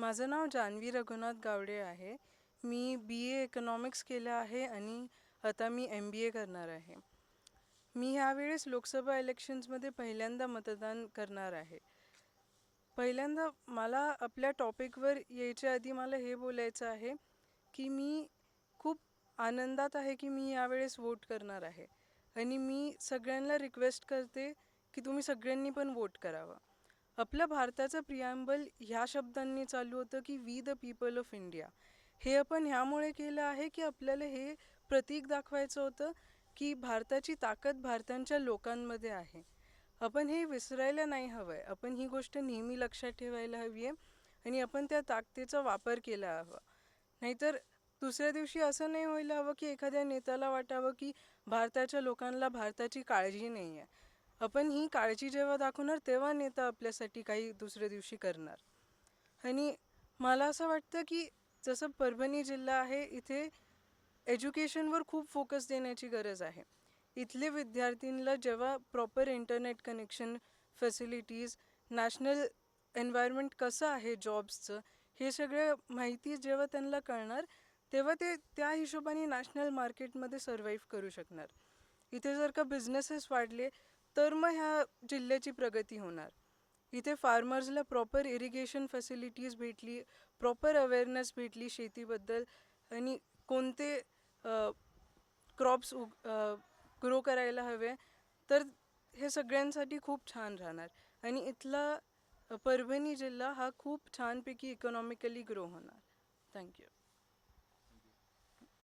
माझं नाव जान्हवी रघुनाथ गावडे आहे. मी बी A economics केलं आहे आणि आता मी एम बी ए करणार आहे. मी ह्यावेळेस लोकसभा इलेक्शन्समध्ये पहिल्यांदा मतदान करणार आहे. पहिल्यांदा मला आपल्या टॉपिकवर यायच्या आधी मला हे बोलायचं आहे की मी खूप आनंदात आहे की मी यावेळेस वोट करणार आहे. आणि मी सगळ्यांना रिक्वेस्ट करते की तुम्ही सगळ्यांनी पण वोट करावं. आपलं भारताचं प्रियांबल ह्या शब्दांनी चालू होतं की we the people of India हे आपण ह्यामुळे केलं आहे की आपल्याला हे प्रतीक दाखवायचं होतं की भारताची ताकद भारतांच्या लोकांमध्ये आहे. आपण हे विसरायला नाही हवं आहे आपण ही गोष्ट नेहमी लक्षात ठेवायला हवी आहे आणि आपण त्या ताकदीचा वापर केला हवा. नाहीतर दुसऱ्या दिवशी असं नाही व्हायला हवं की एखाद्या नेत्याला वाटावं की भारताच्या लोकांना भारताची काळजी नाही आहे आपण ही काळजी जेव्हा दाखवणार तेव्हा नेता आपल्यासाठी काही दुसऱ्या दिवशी करणार. आणि मला असं वाटतं की जसं परभणी जिल्हा आहे इथे एज्युकेशनवर खूप फोकस देण्याची गरज आहे. इथले विद्यार्थींना जेव्हा proper internet connection facilities national environment कसं आहे जॉब्सचं हे सगळं माहिती जेव्हा त्यांना कळणार तेव्हा ते त्या हिशोबाने नॅशनल मार्केटमध्ये सर्वाईव्ह करू शकणार. इथे जर का बिझनेसेस वाढले तर मग ह्या जिल्ह्याची प्रगती होणार. इथे फार्मर्सला प्रॉपर इरिगेशन फॅसिलिटीज भेटली प्रॉपर अवेअरनेस भेटली शेतीबद्दल आणि कोणते क्रॉप्स उग ग्रो करायला हवे तर हे सगळ्यांसाठी खूप छान राहणार. आणि इथला परभणी जिल्हा हा खूप छानपैकी इकॉनॉमिकली ग्रो होणार. थँक्यू